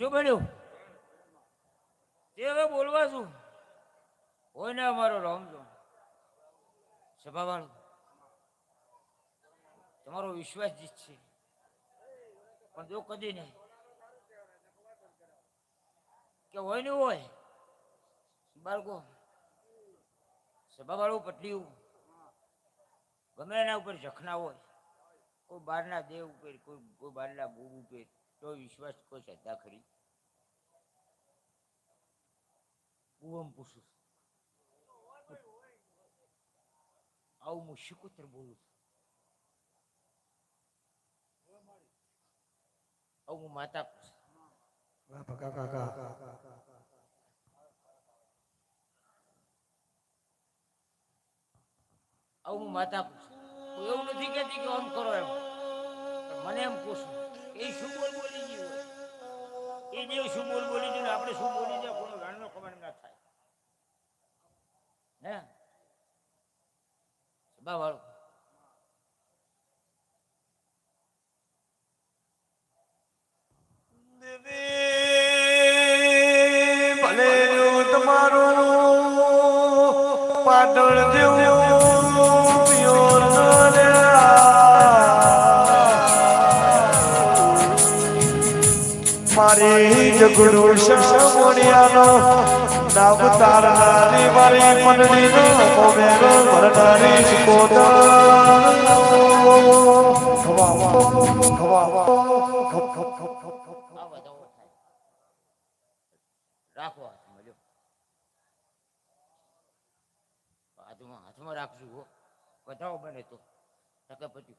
શું બન્યું? તે હવે બોલવા છું હોય ને અમારો રામજો? સભાવાળો, તમારો વિશ્વાસ જીત છે. પણ જો કદી નહીં, કે હોય ને હોય, બાળકો, સભાવાળું પટલીયું ગમે એના ઉપર જખના હોય, કોઈ બહારના દેવ ઉપર, કોઈ કોઈ બહારના ગુરુ ઉપર તો વિશ્વાસ કોઈ શ્રદ્ધા ખરી? હું પૂછું આવું હું શિકોતર બોલું છું. આવું હું માતા પૂછું કાકા આવું માતા પૂછું એવું નથી કહેતી કે આમ કરો એમ. મને એમ પૂછું એ શું બોલ બોલી ગયું એ દેવ શું બોલ બોલી ગયું આપણે શું બોલી જાય কোনো ગાળનો ખબર ના થાય. હે? સભા વાળો. ભલે તમારું પાટણ જેવું મારી જગડુ શમણિયાનો નામ તારનારી મારી મંડળીનો, મોમેરો ભરનારી રાખો રાખજો વધાવો બને તો. પછી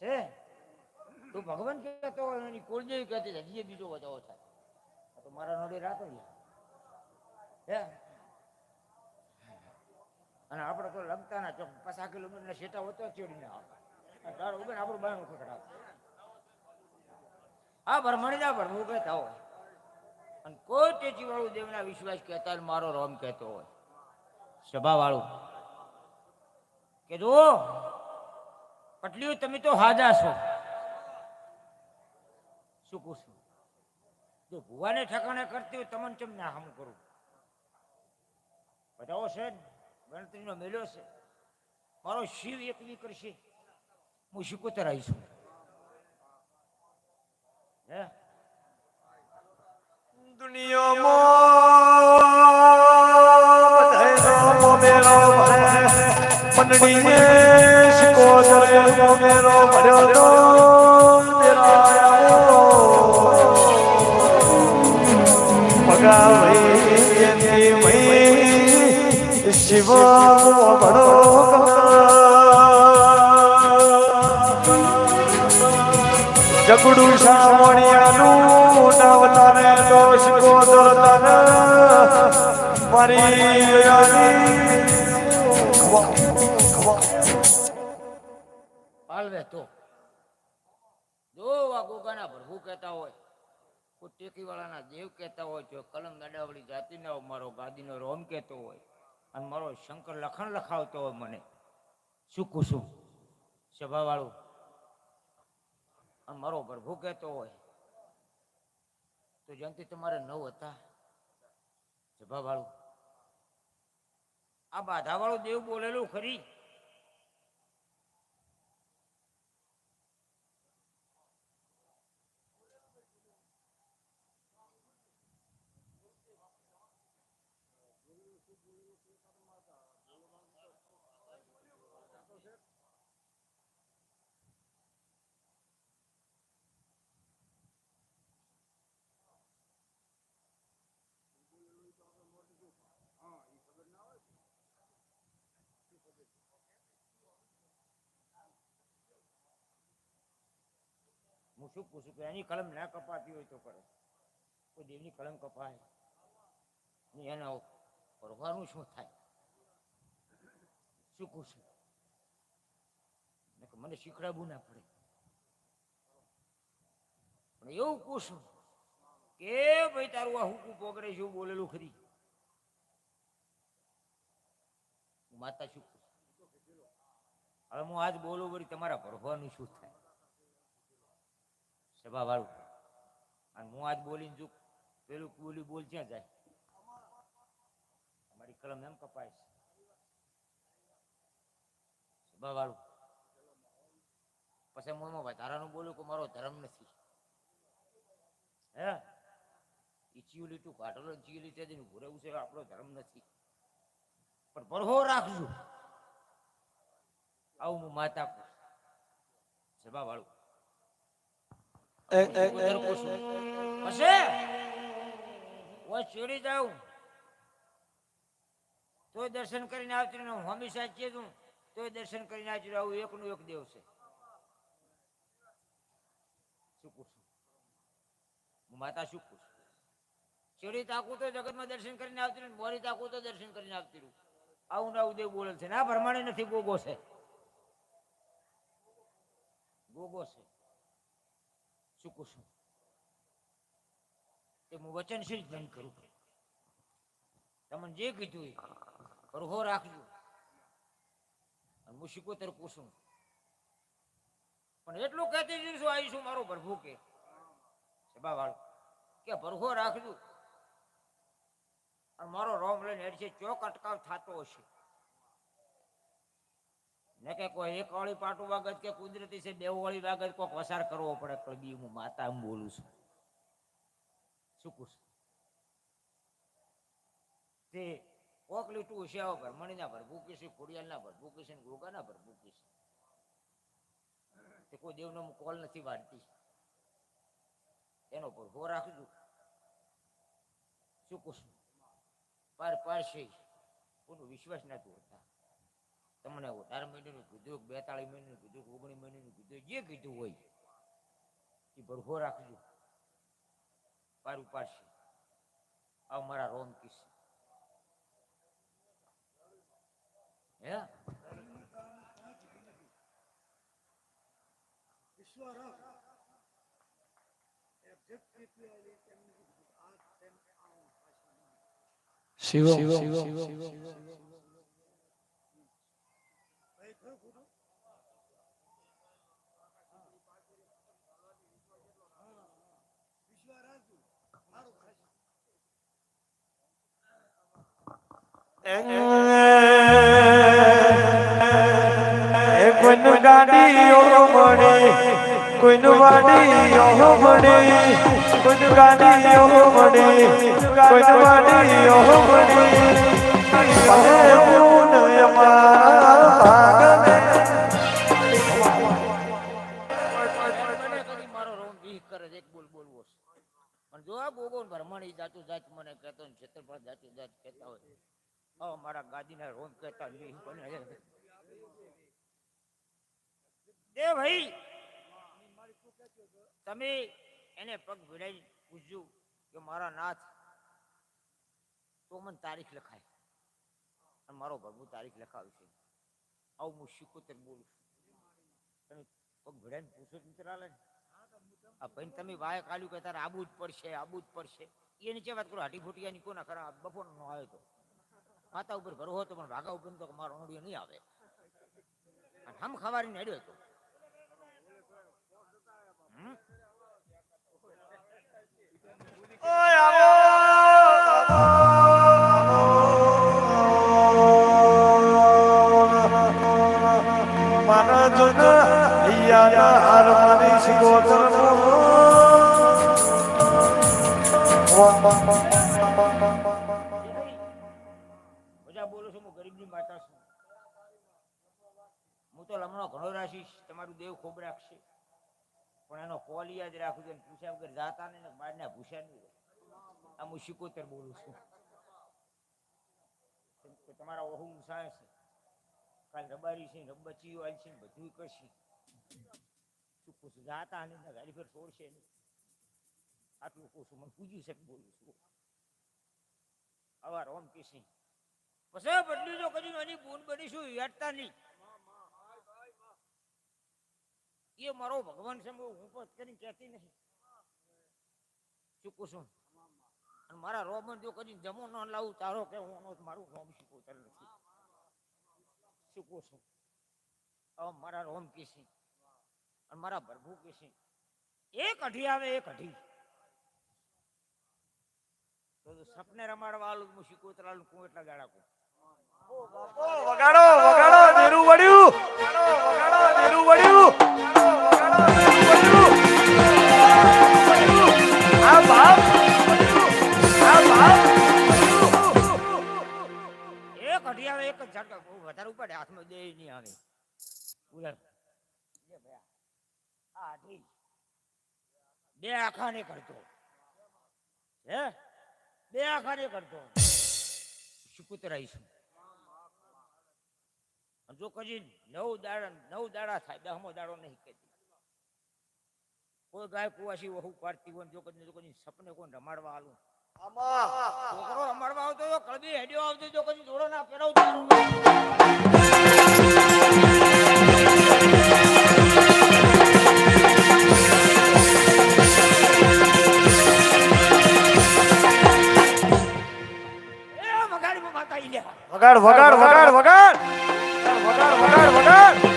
છે તું ભગવાન કહેતો હોય, એની કુળદેવી કહેતી હજી બીજો વધાવો થાય તો મારા નોડે રાતો હે? અને આપણે તો લગતા ના ચોક, પચાસ કિલોમીટર સેટા હોતો ચડીને આવે તારો ને આપણું બાયણું ખખડાવે. આ ભરમણી ના ભરમું કહેતા હોય. અને કોઈ ટેચી વાળું દેવના વિશ્વાસ કહેતા હોય મારો રોમ કહેતો હોય. સભા વાળું કે જો પટલીઓ, તમે તો હાજા છો. શું પૂછું? જો ભુવાને ઠેકાણે કરતી હોય તમને કેમ ના હમ કરું? બધાઓ છે ને, ગણતરીનો મેળ્યો છે. મારો શિવ એકવી કરશે. હું શિકોતર આવીશું. હે? દુનિયામાં મેળો ભરે. મંડળીએ શિકોતરે મોમેરો ભર્યો શિવ ભણો જગડુ શામણિયાનું નામ તારે દોષ ગોદર તન મારી પાલવે તો જો આ ગોગાના પ્રભુ કહેતા હોય રોમ કહેતો હોય અને મારો શંકર લખણ લખાવતો હોય મને. શું કુસુમ? સભાવાળું અને મારો પ્રભુ કહેતો હોય, તો જયંતિ તમારે નવ હતા સભાવાળું આ બાધાવાળું દેવ બોલેલું ખરી. શું પૂછું? એની કલમ ના કપાતી હોય તો કરો. કોઈ દેવની કલમ કપાય. ને એના કરવાનું શું થાય? શું કહું છું મને શીખડાવવું ના પડે. પણ એવું પૂછું કે ભાઈ તારું આ હુકું પોગરે એવું બોલેલું ખરી. માતા શું હવે હું આજ બોલું વળી તમારા ભરવાનું શું થાય? સભા વાળું અને હું આજ બોલીને જો પેલું બોલી બોલ ક્યાં જાય? અમારી કલમ એમ કપાય છે. સભા વાળું પછી હું એમાં વધારાનું બોલું કે મારો ધર્મ નથી? હે? એ ચીવલી તું કાઢલો ચીવલી તે ભૂરેવું છે આપણો ધર્મ નથી. પણ ભરહો રાખજો. આવું હું માતા સભા વાળું હું જાઉં. દર્શન કરીને આવતી હું સાચી છું તોય દર્શન કરીને આવતી આવું એકનું એક દેવ છે. શું પૂછું હું માતા શું પૂછું ચીડી તાકું તો જગતમાં દર્શન કરીને આવતી રહું બોરી તાકું તો દર્શન કરીને આવતી રહું. આવું ના દેવ બોલે છે. ના પ્રમાણે નથી ગોગો છે. ગોગો છે. શું છું. એ હું વચનશીલ ધ્યાન કરું. તમને જે કીધું એ પરહો રાખજો. અને હું શીખોતર પૂછું પણ એટલું કહેતી જઈશું આવીશું મારો પ્રભુ કે? સભા વાળો. કે ભરખો રાખજો. અને મારો રોમ લઈને હેડ છે, ચોક અટકાવ થતો હશે. ને કે કોઈ એક વાળી પાટું વાગત કે કુદરતી છે બે વાળી વાગત, કોક વસાર કરવો પડે. બી હું માતા એમ બોલું છું. શું કુશ? તે કોક લીટું હશે આવો ભરમણીના ભરભૂકી છે, ખોડિયાલના ભરભૂકી છે, ને ગોગાના ભરભૂકી છે. તે કોઈ દેવનો હું કોલ નથી વાળતી એનો ભરભો રાખજો. શું કુશ? છું? પાર છે કોનો વિશ્વાસ નથી તોડતા તમને અઢાર મહિનાનું કીધું બેતાળીસ મહિનાનું કીધું ઓગણીસ મહિનાનું કીધું જે કીધું હોય એ ભરખો રાખજો. પારું પાડશે. આ મારા રોમ કિસ હે? શિવમ. એ કોઈનું ગાડી ઓહો મળી, કોઈનું વાડી ઓહો મળી, કોઈનું ગાડી ઓહો મળી મારો રોમ વીહ કરે એક બોલ બોલવો પણ જો આ ગોગો ને જાતું જાત મને કહેતો ક્ષેત્રફળ જાતું જાત કહેતા હોય આવો મારા ગાદીના રોમ કહેતા છે. ભાઈ, તમે એને પગ ભીડાઈ પૂછજો કે મારા નાથ તો મને તારીખ લખાય. અને મારો ભગવું તારીખ લખાવશે. આવું હું શીખોતેર બોલું છું. તમે પગ ભીડાઈને પૂછો તો મિત્ર હાલે આ ભાઈ તમે વાય કાલ્યું કે તારે આબુ જ પડશે, આબુ જ પડશે. એની જે વાત કરો, હાટી ફૂટિયાની કોના ખરા? બપોરનો આવ્યો તો. માતા ઉપર ભરો હતો, પણ વાઘા ઉપર તો મારો ઓડિયો નહીં આવે. અને હમ ખવારીને હેડ્યો હતો? ઓય આવો હું તો લમણો ઘણો રાખીશ તમારું દેવ ખૂબ રાખશે. પણ એનો કોલ યાદ રાખું છું પૂછ્યા વગર જાતા ને, બહારના ભૂસ્યા નહીં. આ હું શિકોતર બોલું છું. તમારા ઓહુ સાય કાલ રબારી છે, રબચીઓ આવી છે ને બધું કરશે. શું કહું છું, જાતા ને, ગાડી પર છોડશે નહીં. આટલું કહું મને પૂજ્યું છે બોલું છું. આવા રોમ કિશી પછી બદલી જો કદી એની બૂન બનીશું યાદતા નહીં. એ મારો ભગવાન છે, હું પણ કરીને કહેતી નહીં. ચૂકું છું? અને મારા રોમન જો કદી જમો ન લાવું, તારો કે હું મારું રોમ શીખવતર નથી. ચૂકું છું? મારા રોમ કિસી, અને મારા ભરભુ કિસી. એક અઢી આવે, એક અઢી. તો સપને રમાડવા આલું, હું શીખવતર આલું કું એટલા ગાળા કું વગાડો વગાડો બે આખા ને કરતો. હે? બે આખા ને કરતો. શુકુતર આવીશું જો કજી નવ દાડા નવ દાડા થાય દહમો દાડો નહીં કહેતી. કોઈ ગાય કુવાસી વહુ પાડતી હોય જો કદી જો કદી સપને કોણ રમાડવા આલું. છોકરો રમાડવા આવતો કડબી હેડ્યો આવતો જો કદી જોડો ના પહેરાવતો વગાડ વગાડ વગાડ વગાડ. વગાડ. વગાડ વગાડ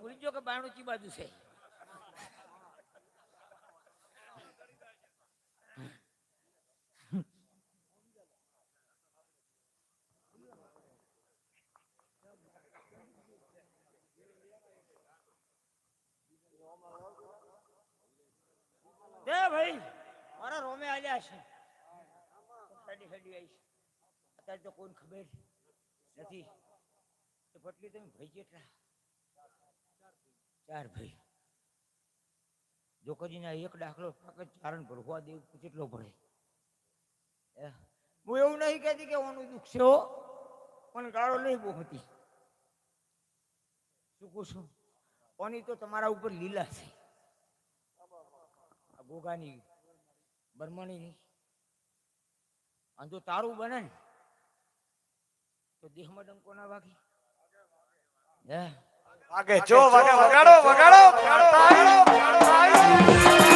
ભૂલી ગયો કે બાયણું ચી બાજુ છે. દે ભાઈ, મારા રોમે આલ્યા છે. હેડી આવી છે. અત્યારે તો કોઈને ખબર નથી. તો પટલી તમે ભાઈ કેટલા? ચાર ભાઈ. જો કજીના એક દાખલો ફક્ત ચારણ ભરવા દેવું કેટલો ભરે. હે? એવું નહીં કહેતી કે ઓનું દુઃખ છે પણ ગાળો નહીં બહુ હતી શું કહું છું? ઓની તો તમારા ઉપર લીલા છે. ગોગાની બર્મણીની અને જો તારું બને ને તો દેહમાં ડંકો ના વાગે. હે? વાગે. જો વાગે વગાડો વગાડો વગાડો વગાડો